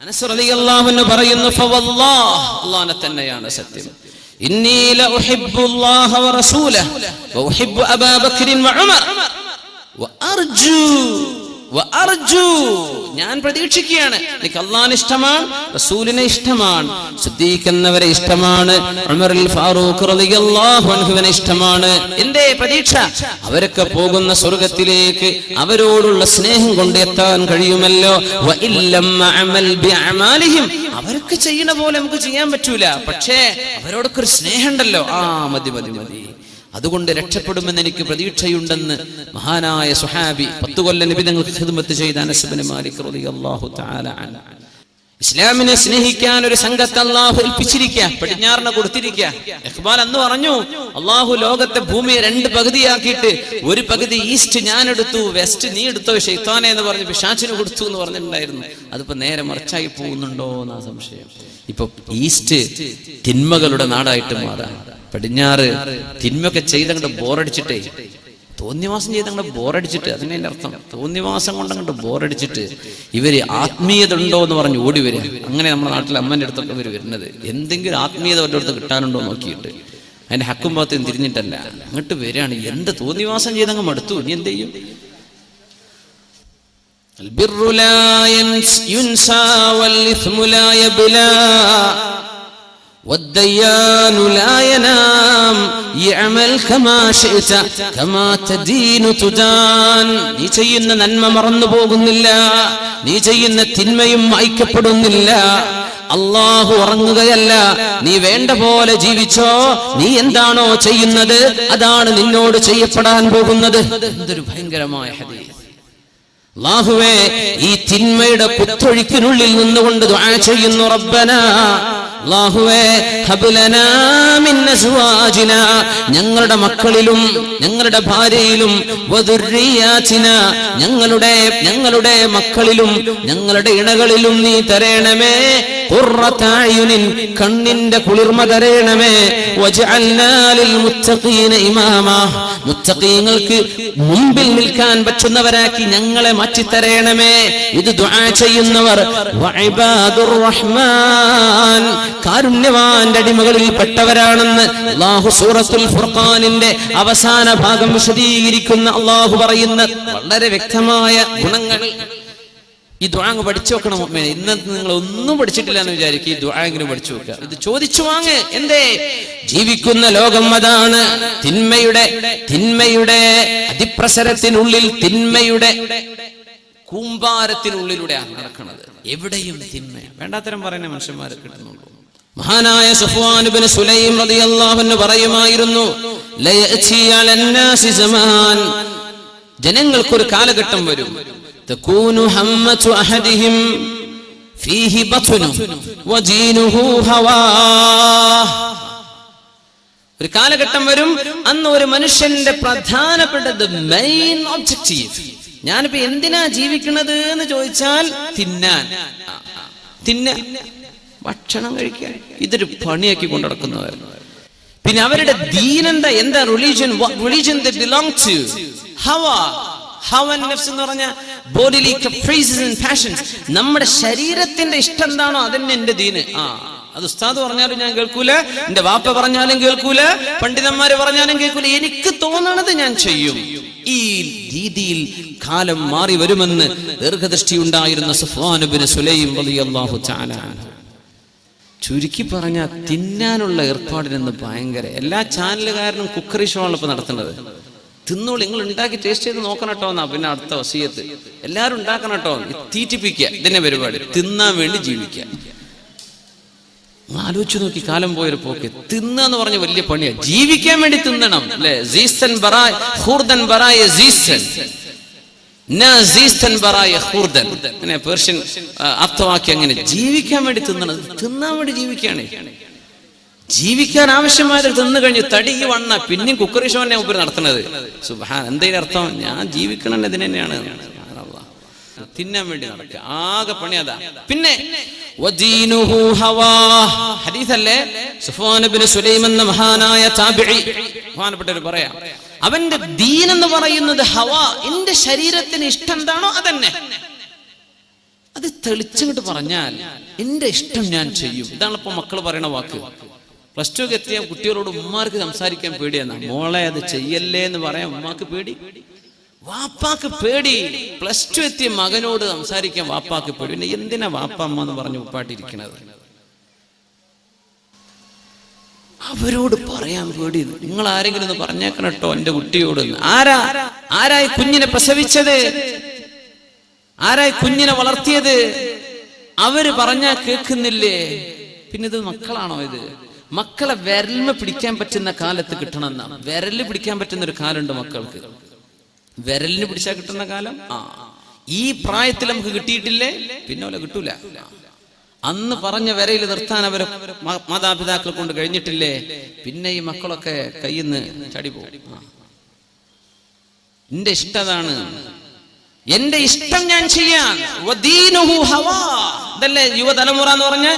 അനസ് റളിയല്ലാഹു പറയുന്നു അല്ലാഹനെ തന്നെയാണ് സത്യം. ഇന്നി ലഉഹിബ്ബുല്ലാഹ വറസൂലഹു വഉഹിബ്ബു അബാ ബക്രിൻ ഞാൻ പ്രതീക്ഷിക്കുകയാണ്. എനിക്ക് അള്ളാൻ ഇഷ്ടമാണ് റസൂലിനെ ഇഷ്ടമാണ് സിദ്ദീഖ് എന്നവരെ ഇഷ്ടമാണ് ഉമറിൽ ഫാറൂഖ് ഇഷ്ടമാണ്. എന്റെ പ്രതീക്ഷ അവരൊക്കെ പോകുന്ന സ്വർഗത്തിലേക്ക് അവരോടുള്ള സ്നേഹം കൊണ്ട് എത്താൻ കഴിയുമല്ലോ അവരൊക്കെ ചെയ്യുന്ന പോലെ നമുക്ക് ചെയ്യാൻ പറ്റൂല. പക്ഷേ അവരോടൊക്കെ ഒരു സ്നേഹമുണ്ടല്ലോ. ആ മതി മതി മതി. അതുകൊണ്ട് രക്ഷപ്പെടുമെന്ന് എനിക്ക് പ്രതീക്ഷയുണ്ടെന്ന് മഹാനായ സുഹാബി പത്തു കൊല്ലം നബി നിങ്ങൾക്ക് ഹിദ്മത്ത് ചെയ്ത അനസ് മാലിക് റളിയല്ലാഹു തആല ഇസ്ലാമിനെ സ്നേഹിക്കാൻ ഒരു സംഘത്തെ അള്ളാഹു ഏൽപ്പിച്ചിരിക്കുക പടിഞ്ഞാറിനെ കൊടുത്തിരിക്കുക. ഇഖ്ബാൽ അന്ന് പറഞ്ഞു അള്ളാഹു ലോകത്തെ ഭൂമിയെ രണ്ട് പകുതിയാക്കിയിട്ട് ഒരു പകുതി ഈസ്റ്റ് ഞാൻ എടുത്തു വെസ്റ്റ് നീ എടുത്തോ ഷെയ്ത്താനെ എന്ന് പറഞ്ഞ് പിശാച്ചിന് കൊടുത്തു എന്ന് പറഞ്ഞിട്ടുണ്ടായിരുന്നു. അതിപ്പോ നേരെ മറിച്ചായി പോകുന്നുണ്ടോ എന്നാ സംശയം. ഇപ്പൊ ഈസ്റ്റ് തിന്മകളുടെ നാടായിട്ട് മാറാൻ പടിഞ്ഞാറ് തിന്മയൊക്കെ ചെയ്തങ്ങോട്ട് ബോറടിച്ചിട്ടേ തോന്നിവാസം ചെയ്ത് അങ്ങോട്ട് ബോറടിച്ചിട്ട് അതിനെ അർത്ഥം തോന്നിവാസം കൊണ്ട് അങ്ങോട്ട് ബോറടിച്ചിട്ട് ഇവര് ആത്മീയത ഉണ്ടോ എന്ന് പറഞ്ഞ് ഓടി വരിക അങ്ങനെ നമ്മുടെ നാട്ടിൽ അമ്മന്റെ അടുത്തൊക്കെ ഇവർ വരുന്നത് എന്തെങ്കിലും ആത്മീയത അവരുടെ അടുത്ത് കിട്ടാനുണ്ടോ എന്ന് നോക്കിയിട്ട് അതിന്റെ ഹക്കും ഭാഗത്തും തിരിഞ്ഞിട്ടല്ല അങ്ങോട്ട് വരികയാണ് എന്ത് തോന്നിവാസം ചെയ്തങ്ങ് മടുത്തു ഇനി എന്ത് ചെയ്യും البر لا ينس- ينسى والإثم لا يبلى والديان لا ينام يعمل كما شئت كما تدين تدان നീ ചെയ്യുന്ന നന്മ മറന്നു പോകുന്നില്ല നീ ചെയ്യുന്ന തിന്മയും വായിക്കപ്പെടുന്നില്ല അള്ളാഹു ഉറങ്ങുകയല്ല നീ വേണ്ട പോലെ ജീവിച്ചോ നീ എന്താണോ ചെയ്യുന്നത് അതാണ് നിന്നോട് ചെയ്യപ്പെടാൻ പോകുന്നത് എന്തൊരു ഭയങ്കരമായ ഹദീസ് അള്ളാഹുവേ ഈ തിന്മയുടെ കുത്തൊഴുക്കിനുള്ളിൽ നിന്നുകൊണ്ട് ദുആ ചെയ്യുന്നു റബ്ബന ഞങ്ങളുടെ മക്കളിലും ഞങ്ങളുടെ ഭാര്യയിലും ഞങ്ങളുടെ ഞങ്ങളുടെ മക്കളിലും ഞങ്ങളുടെ ഇണകളിലും നീ തരേണമേ. കണ്ണിന്റെ കുളിർമ ഇമാമാ. മുത്തഖീങ്ങൾക്ക് മുമ്പിൽ നിൽക്കാൻ പറ്റുന്നവരാക്കി ഞങ്ങളെ മാറ്റിത്തരേണമേ ഇത് ദുആ ചെയ്യുന്നവർ. റഹ്മാൻ കാരുണ്യവാന്റെ അടിമകളിൽ പെട്ടവരാണെന്ന് അല്ലാഹു സൂറത്തുൽ ഫുർഖാനിന്റെ അവസാന ഭാഗം വിശദീകരിക്കുന്ന അല്ലാഹു പറയുന്ന വളരെ വ്യക്തമായ ഗുണങ്ങൾ ഈ ദ്വാങ് പഠിച്ചു വെക്കണം. ഇന്നത്തെ നിങ്ങൾ ഒന്നും പഠിച്ചിട്ടില്ല എന്ന് വിചാരിക്കും. ഈ ദ്വാങ്കിലും പഠിച്ചു വെക്കുക. ഇത് ചോദിച്ചു വാങ്ങ്. എന്തേ? ജീവിക്കുന്ന ലോകം അതാണ്. തിന്മയുടെ തിന്മയുടെ അതിപ്രസരത്തിനുള്ളിൽ തിന്മയുടെ കൂമ്പാരത്തിനുള്ളിലൂടെയാണ് നടക്കുന്നത്. എവിടെയും തിന്മ. വേണ്ടാത്തരം പറയുന്ന മനുഷ്യന്മാരെ കിട്ടുന്നുള്ളൂ. മഹാനായ സുഫ്വാൻ ഇബ്നു സുലൈം റളിയല്ലാഹു അൻഹു പറയുമായിരുന്നു ജനങ്ങൾക്കൊരു കാലഘട്ടം വരും. തകൂനു ഹമ്മതു അഹദിഹിം فيه بطنه വദീനുഹു ഹവാ. ഒരു കാലഘട്ടം വരും അന്ന് ഒരു മനുഷ്യന്റെ പ്രധാനപ്പെട്ടത് മെയിൻ ഒബ്ജക്റ്റീവ് ഞാനിപ്പോ എന്തിനാ ജീവിക്കുന്നത് എന്ന് ചോദിച്ചാൽ തിന്നാൻ. തിന്ന ഭക്ഷണം കഴിക്കാൻ. ഇതൊരു പണിയാക്കി കൊണ്ടു പിന്നെ അവരുടെ ദീൻ എന്താ? എന്താ റിലീജിയൻ റിലീജിയൻ ബിലോങ് ടു ഹവ. ഹവൻ നഫ്സ് എന്ന് പറഞ്ഞ ബോഡിലി കപ്രീസസ് ആൻഡ് പാഷൻസ് നമ്മുടെ ശരീരത്തിന്റെ ഇഷ്ടം എന്താണോ അതന്നെ എന്റെ ദീന്. ആ അത് ഉസ്താദ് പറഞ്ഞാലും ഞാൻ കേൾക്കൂല. എന്റെ വാപ്പ പറഞ്ഞാലും കേൾക്കൂല. പണ്ഡിതന്മാര് പറഞ്ഞാലും കേൾക്കൂല. എനിക്ക് തോന്നണത് ഞാൻ ചെയ്യും. ഈ രീതിയിൽ കാലം മാറി വരുമെന്ന് ദീർഘദൃഷ്ടി ഉണ്ടായിരുന്ന സുഫാനുബിന് സുലൈം റളിയല്ലാഹു തആല ചുരുക്കി പറഞ്ഞാൽ തിന്നാനുള്ള ഏർപ്പാടിനെന്ന് ഭയങ്കര. എല്ലാ ചാനലുകാരനും കുക്കറി ഷോ ആണ് ഇപ്പൊ നടത്തുന്നത്. തിന്നോളൂ. നിങ്ങൾ ഉണ്ടാക്കി ടേസ്റ്റ് ചെയ്ത് നോക്കണം കേട്ടോ എന്നാ പിന്നെ അടുത്ത വസീയത്ത്. എല്ലാവരും ഉണ്ടാക്കണം കേട്ടോ. തീറ്റിപ്പിക്കുക. ഇതിന്റെ പരിപാടി. തിന്നാൻ വേണ്ടി ജീവിക്കുക. ആലോചിച്ചു നോക്കി. കാലം പോയൊരു പോക്ക്. തിന്നെന്ന് പറഞ്ഞ വലിയ പണിയാ. ജീവിക്കാൻ വേണ്ടി തിന്നണം. അല്ലെ? സീസൻ ബറായ ഹൂർദൻ ബറായ അങ്ങനെ പേർഷ്യൻ ആ, അർത്ഥവാക്യം അങ്ങനെ ജീവിക്കാൻ വേണ്ടി തിന്നണം. തിന്നാൻ വേണ്ടി ജീവിക്കുകയാണ്. ജീവിക്കാൻ ആവശ്യമായത് തിന്നു കഴിഞ്ഞ് തടി ഈ വണ്ണ പിന്നെയും കുക്കറി ഷോനെ ഉപരി നടത്തുന്നത്. സുബാൻ എന്തെങ്കിലും അർത്ഥം ഞാൻ ജീവിക്കണം ഇതിന് തന്നെയാണ്. തിന്നാൻ വേണ്ടി നടക്കുക. ആകെ പണി അതാ. പിന്നെ. ഹദീസല്ലേ? സുഫാൻ ഇബ്നു സുലൈം മഹാനായ താബിഈ. ബഹുമാനപ്പെട്ടവർ പറയാം. അവന്റെ ദീൻ എന്ന് പറയുന്നത് ഹവാ. എന്റെ ശരീരത്തിന് ഇഷ്ടം എന്താണോ അതന്നെ. അത് തെളിച്ചിങ്ങോട്ട് പറഞ്ഞാൽ എന്റെ ഇഷ്ടം ഞാൻ ചെയ്യും. ഇതാണ് ഇപ്പൊ മക്കൾ പറയണ വാക്ക്. പ്ലസ് ടു എത്തിയ കുട്ടികളോട് ഉമ്മാർക്ക് സംസാരിക്കാൻ പേടിയാണ് മോളെ അത് ചെയ്യല്ലേ എന്ന് പറയാൻ ഉമ്മാക്ക് പേടി? വാപ്പാക്ക് പേടി. പ്ലസ് ടു എത്തിയ മകനോട് സംസാരിക്കാൻ വാപ്പാക്ക് പേടി. പിന്നെ എന്തിനാ വാപ്പ അമ്മ എന്ന് പറഞ്ഞ് ഉപ്പാട്ടിരിക്കണത് അവരോട് പറയാൻ പേടി. നിങ്ങൾ ആരെങ്കിലും ഒന്ന് പറഞ്ഞേക്കണം കേട്ടോ എന്റെ കുട്ടിയോട് ആരാ? ആരായി കുഞ്ഞിനെ പ്രസവിച്ചത്? ആരായി കുഞ്ഞിനെ വളർത്തിയത്? അവർ പറഞ്ഞാ കേൾക്കുന്നില്ലേ? പിന്നെ ഇത് മക്കളാണോ ഇത്? മക്കളെ വിരലിന് പിടിക്കാൻ പറ്റുന്ന കാലത്ത് കിട്ടണമെന്നാണ് വിരലിൽ പിടിക്കാൻ പറ്റുന്ന ഒരു കാലുണ്ട് മക്കൾക്ക്. വിരലിന് പിടിച്ചാൽ കിട്ടുന്ന കാലം? ആ. ഈ പ്രായത്തിൽ നമുക്ക് കിട്ടിയിട്ടില്ലേ? പിന്നെ ഓല കിട്ടൂല. അന്ന് പറഞ്ഞ വരയിൽ നിർത്താൻ അവരെ മാതാപിതാക്കളെ കൊണ്ട് കഴിഞ്ഞിട്ടില്ലേ? പിന്നെ ഈ മക്കളൊക്കെ കയ്യിൽ നിന്ന് ചടി പോകും. എന്റെ ഇഷ്ടതാണ് എന്റെ ഇഷ്ടം ഞാൻ ചെയ്യാൻ. ഇതല്ലേ യുവതലമുറ എന്ന് പറഞ്ഞ